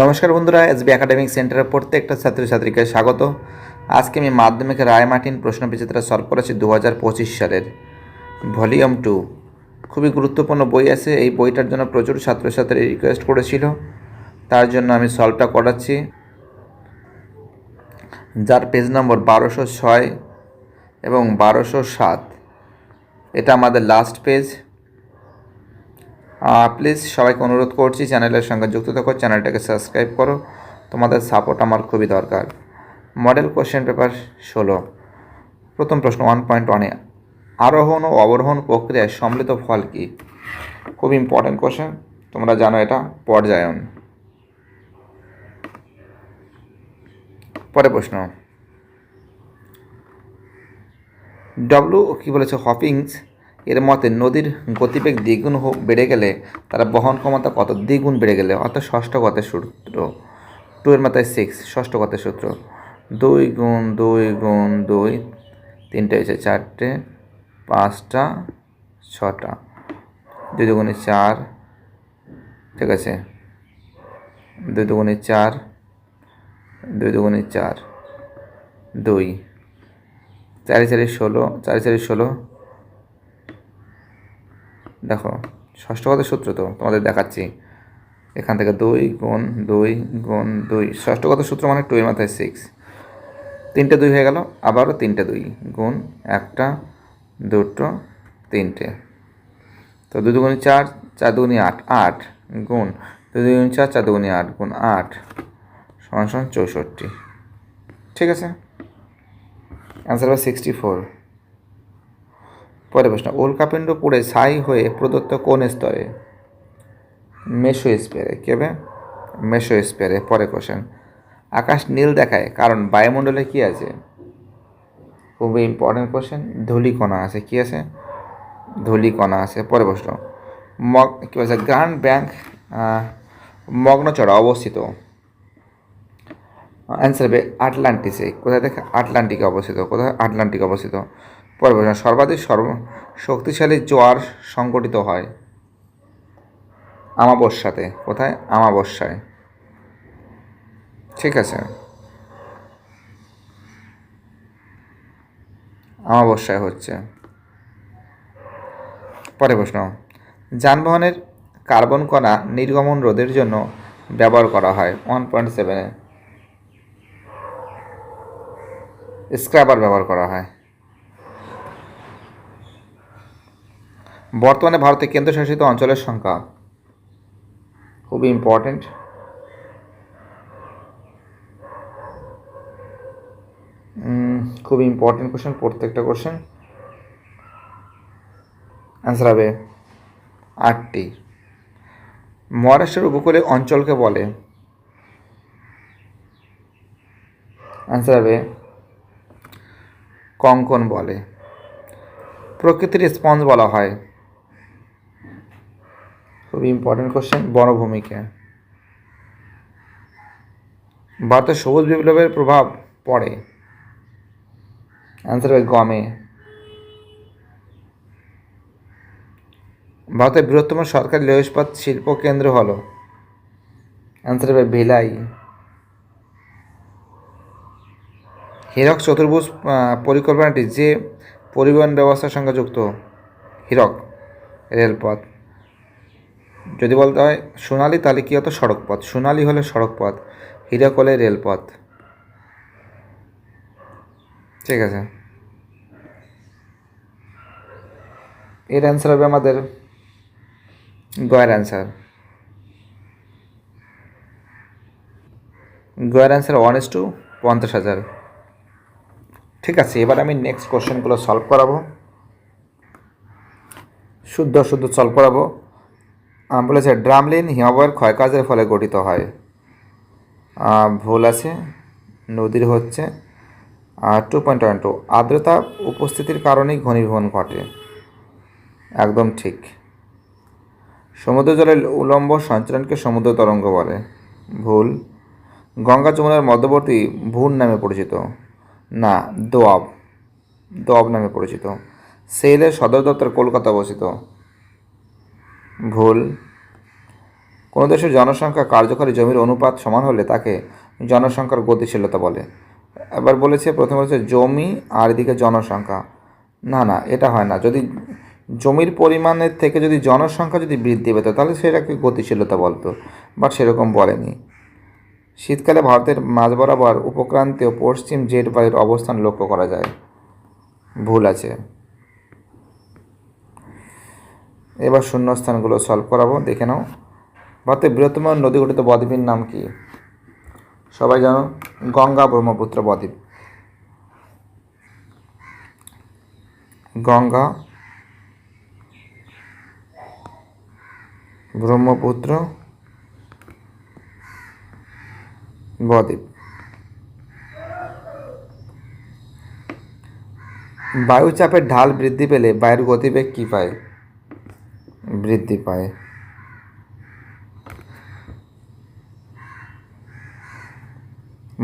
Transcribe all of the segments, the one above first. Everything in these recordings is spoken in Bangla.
নমস্কার বন্ধুরা, এসবি একাডেমিক সেন্টারের প্রত্যেকটা ছাত্রছাত্রীকে স্বাগত। আজকে আমি মাধ্যমিকে রায় মার্টিন প্রশ্ন বিচিত্রা সলভ করেছি দু হাজার পঁচিশ সালের ভলিউম টু। খুবই গুরুত্বপূর্ণ বই আছে, এই বইটার জন্য প্রচুর ছাত্রছাত্রী রিকোয়েস্ট করেছিল। তার জন্য আমি সলভটা করাচ্ছি। যার পেজ নম্বর বারোশো ছয় এবং বারোশো সাত। এটা আমাদের লাস্ট পেজ প্লিজ সবাইকে অনুরোধ করছি চ্যানেলের সঙ্গে যুক্ত থাকো চ্যানেলটাকে সাবস্ক্রাইব করো। তোমাদের সাপোর্ট আমার খুবই দরকার। মডেল কোশ্চেন পেপার ষোলো। প্রথম প্রশ্ন ওয়ান পয়েন্ট ওয়ানে আরোহণ ও অবরোহণ প্রক্রিয়ায় সম্মিলিত ফল কী? খুব ইম্পর্ট্যান্ট কোশ্চেন তোমরা জানো এটা, পর্যায়ন। পরে প্রশ্ন ডব্লু কি বলেছে হপিংস এর মতে নদীর গতিবেগ দ্বিগুণ বেড়ে গেলে তার বহন ক্ষমতা কত দ্বিগুণ বেড়ে গেলে? অর্থাৎ ষষ্ঠ গতের সূত্র। টু এর মাথায় সিক্স ষষ্ঠ গতের সূত্র। দুই গুণ দুই গুণ দুই, তিনটে হয়েছে চারটে, পাঁচটা, ছটা। দুই দুগুণে চার, ঠিক আছে? দুই দুগুণে চার, দুই দুগুণে চার, দুই। চারি চারি ষোলো, চারি চারি ষোলো দেখো ষষ্ঠগত সূত্র তো, তোমাদের দেখাচ্ছি। এখান থেকে দুই গুণ দুই গুণ দুই ষষ্ঠগত সূত্র মানে টু এর মাথায় সিক্স তিনটে দুই হয়ে গেল, আবারও তিনটে দুই, গুণ একটা, দুটো, তিনটে। তো দুই দুগুণি চার চার দুগুণি আট আট, গুণ দুই দুগুণি চার চার দুগুণি আট, গুণ আট, সমান সমান চৌষট্টি। ঠিক আছে? অ্যান্সার হবে সিক্সটি ফোর পরে প্রশ্ন, উল্কাপিণ্ড পুড়ে ছাই হয়ে প্রদত্ত কোন স্তরে? মেসোস্পিয়ারে কেবে মেসোস্পিয়ারে পরে কোশ্চেন আকাশ নীল দেখায়, কারণ বায়ুমণ্ডলে কি আছে? খুবই ইম্পর্টেন্ট কোশ্চেন ধূলিকণা আছে, কি আছে? ধূলিকণা আছে। পরে প্রশ্ন, মগ, কী বলছে? গ্র্যান্ড ব্যাংক মগ্নচড়া অবস্থিত। অ্যান্সার হবে আটলান্টিসে। কোথায় দেখে, আটলান্টিকে অবস্থিত, কোথায়? আটলান্টিক অবস্থিত। পরে প্রশ্ন সর্বাধিক সর্ব শক্তিশালী জোয়ার সংগঠিত হয় আমাবস্যাতে। কোথায়? আমাবস্যায়। ঠিক আছে। আমাবস্যায় হচ্ছে। পরে প্রশ্ন। যানবাহনের কার্বন কণা নির্গমন রোধের জন্য ব্যবহার করা হয়। ওয়ান পয়েন্ট সেভেনে স্ক্রাবার ব্যবহার করা হয়। বর্তমানে ভারতে কেন্দ্রশাসিত অঞ্চলের সংখ্যা খুবই ইম্পর্টেন্ট খুবই ইম্পর্টেন্ট কোশ্চেন প্রত্যেকটা কোশ্চেন অ্যান্সার হবে আটটি। মহারাষ্ট্রের উপকূলে অঞ্চলকে বলে। অ্যান্সার হবে কঙ্কন বলে। প্রকৃতির স্পঞ্জ বলা হয়। খুবই ইম্পর্টেন্ট কোশ্চেন বনভূমিকে। ভারতের সবুজ বিপ্লবের প্রভাব পড়ে। অ্যান্সার হবে গমে। ভারতের বৃহত্তম সরকারি লেহ ইস্পাত শিল্প কেন্দ্র হল। অ্যান্সার হবে ভিলাই। হীরক চতুর্ভুজ পরিকল্পনাটি যে পরিবহন ব্যবস্থার সঙ্গে যুক্ত, হীরক রেলপথ। যদি বলতে হয় সোনালি, তাহলে কী হতো? সড়কপথ। সোনালি হলে সড়কপথ হীরক হলে রেলপথ। ঠিক আছে। এর অ্যান্সার হবে আমাদের গয়ের অ্যান্সার গয়ের অ্যান্সার ওয়ান ইস টু পঞ্চাশ হাজার। ঠিক আছে, এবার আমি নেক্সট কোশ্চেনগুলো সলভ করাবো। শুদ্ধ শুদ্ধ সলভ করাবো। বলেছে ড্রামলিন হিমাবয়ের ক্ষয়কাজের ফলে গঠিত হয়। ভুল আছে, নদীর হচ্ছে। টু পয়েন্ট ওয়ান টু আর্দ্রতা উপস্থিতির কারণেই ঘনীভবন ঘটে। একদম ঠিক। সমুদ্র জলের উলম্ব সঞ্চালনকে সমুদ্র তরঙ্গ বলে। ভুল। গঙ্গা যমুনার মধ্যবর্তী ভুন নামে পরিচিত। না, দোয়াব। দোয়াব নামে পরিচিত। সেলের সদর দপ্তর কলকাতা অবস্থিত। ভুল। কোনো দেশের জনসংখ্যা কার্যকরী জমির অনুপাত সমান হলে তাকে জনসংখ্যার গতিশীলতা বলে। এবার বলেছে, প্রথমে হচ্ছে জমি আর এদিকে জনসংখ্যা। না না, এটা হয় না। যদি জমির পরিমাণের থেকে যদি জনসংখ্যা যদি বৃদ্ধি পেত, তাহলে সেটাকে গতিশীলতা বলতো, বাট সেরকম বলেনি। শীতকালে ভারতের মাঝ বরাবর উপক্রান্তীয় পশ্চিম জেট বায়ুর অবস্থান লক্ষ্য করা যায়। ভুল আছে। এবার শূন্যস্থানগুলো সলভ করাবো, দেখে নাও। ভারতের বৃহত্তম নদী গঠিত বদ্বীপের নাম কি? সবাই জানো, গঙ্গা ব্রহ্মপুত্র বদ্বীপ। গঙ্গা ব্রহ্মপুত্র বদ্বীপ। বায়ুচাপের ঢাল বৃদ্ধি পেলে বায়ুর গতিবেগ কী পায়? বৃদ্ধি পায়।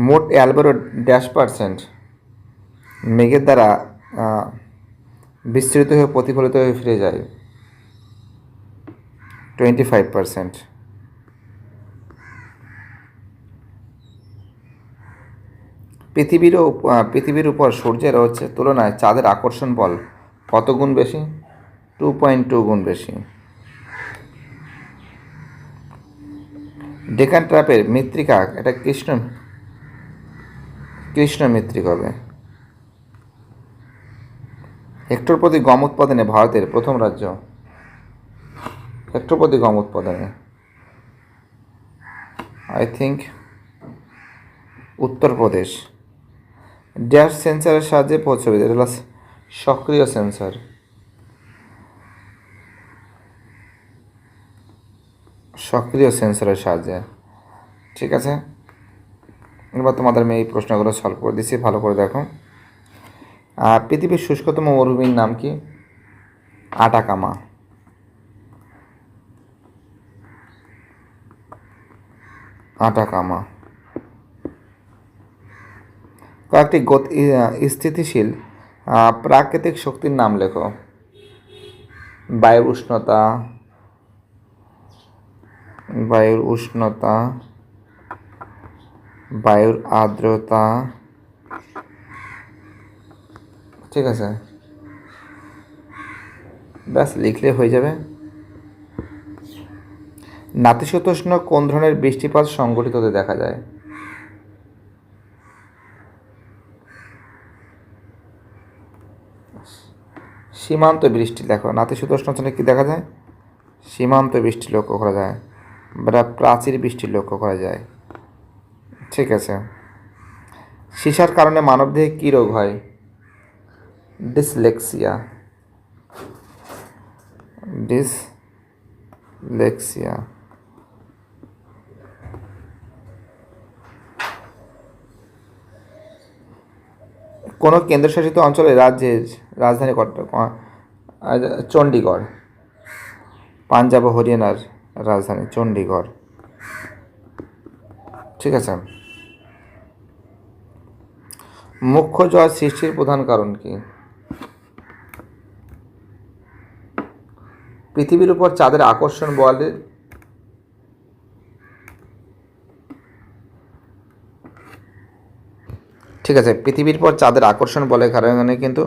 মোট অ্যালবেরো ড্যাশ পার্সেন্ট মেঘের দ্বারা বিস্তৃত হয়ে প্রতিফলিত হয়ে ফিরে যায়। Twenty five percent. পৃথিবীরও পৃথিবীর উপর সূর্যের হচ্ছে তুলনায় চাঁদের আকর্ষণ বল কত গুণ বেশি? টু পয়েন্ট টু গুণ বেশি। ডেকান ট্র্যাপের মৃত্তিকা, এটা কৃষ্ণ কৃষ্ণ মৃত্তিক হবে। হেক্টর প্রতি গম উৎপাদনে ভারতের প্রথম রাজ্য। হেক্টর প্রতি গম উৎপাদনে। আই থিঙ্ক উত্তরপ্রদেশ ড্যাশ সেন্সারের সাহায্যে পৌঁছবে, এটা সক্রিয় সেন্সার সক্রিয় সেন্সরের সাহায্যে। ঠিক আছে? এবার তোমাদের আমি এই প্রশ্নগুলো সলভ করে দিচ্ছি, ভালো করে দেখো। পৃথিবীর শুষ্কতম মরুভূমির নাম কি? আটাকামা। আটাকামা। কয়েকটি গতি স্থিতিশীল প্রাকৃতিক শক্তির নাম লেখো। বায়ু উষ্ণতা বায়ুর উষ্ণতা, বায়ুর আর্দ্রতা। ঠিক আছে। ব্যাস, লিখলে হয়ে যাবে। নাতিশীতোষ্ণ কোন ধরনের বৃষ্টিপাত সংঘটিত দেখা যায়? সীমান্ত বৃষ্টি, দেখো। নাতিশীতোষ্ণ কী দেখা যায়? সীমান্ত বৃষ্টি লক্ষ্য করা যায়। বা প্রাচীর বৃষ্টি লক্ষ্য করা যায়। ঠিক আছে। সীসার কারণে মানবদেহে কী রোগ হয়? ডিসলেক্সিয়া। ডিসলেক্সিয়া। কোনো কেন্দ্রশাসিত অঞ্চলে রাজ্যের রাজধানী চণ্ডীগড়, পাঞ্জাব ও হরিয়ানার রাজধানী চণ্ডীগড়। ঠিক আছে? মুখ্য জল সৃষ্টির প্রধান কারণ কি? পৃথিবীর উপর চাঁদের আকর্ষণ বলে ঠিক আছে, পৃথিবীর পর চাঁদের আকর্ষণ বলে কারণে কিন্তু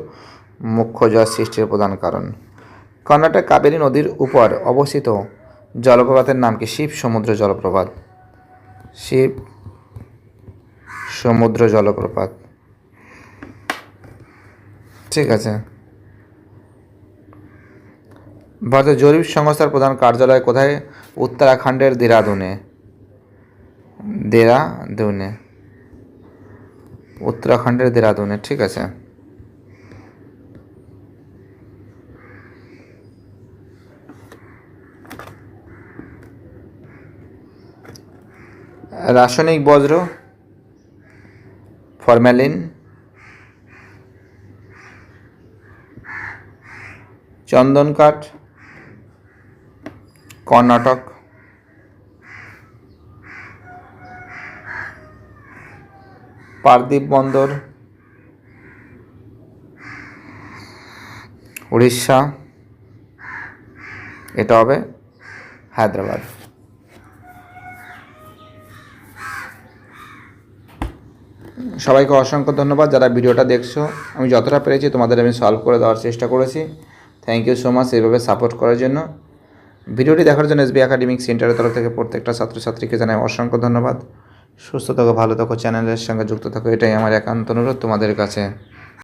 মুখ্য জল সৃষ্টির প্রধান কারণ। কর্ণাটক কাবেরী নদীর উপর অবস্থিত জলপ্রপাতের নাম কি? শিব সমুদ্র জলপ্রপাত। শিব সমুদ্র জলপ্রপাত। ঠিক আছে। ভারতের জরিপ সংস্থার প্রধান কার্যালয় কোথায়? উত্তরাখণ্ডের দেরাদুনে। দেরাদুনে। উত্তরাখণ্ডের দেরাদুনে, ঠিক আছে। রাসায়নিক বজ্র ফরম্যালিন চন্দন কাঠ কর্ণাটক পারদ্বীপ বন্দর উড়িষ্যা এটা হবে হায়দ্রাবাদ। সবাইকে অসংখ্য ধন্যবাদ যারা ভিডিওটা দেখছ। আমি যতটা পেরেছি তোমাদের আমি সলভ করে দেওয়ার চেষ্টা করেছি। থ্যাংক ইউ সো মাচ এইভাবে সাপোর্ট করার জন্য। ভিডিওটি দেখার জন্য এসবি একাডেমিক সেন্টারের তরফ থেকে প্রত্যেকটা ছাত্রছাত্রীকে জানাই অসংখ্য ধন্যবাদ। সুস্থ থাকো, ভালো থাকো চ্যানেলের সঙ্গে যুক্ত থাকো, এটাই আমার একান্ত অনুরোধ তোমাদের কাছে।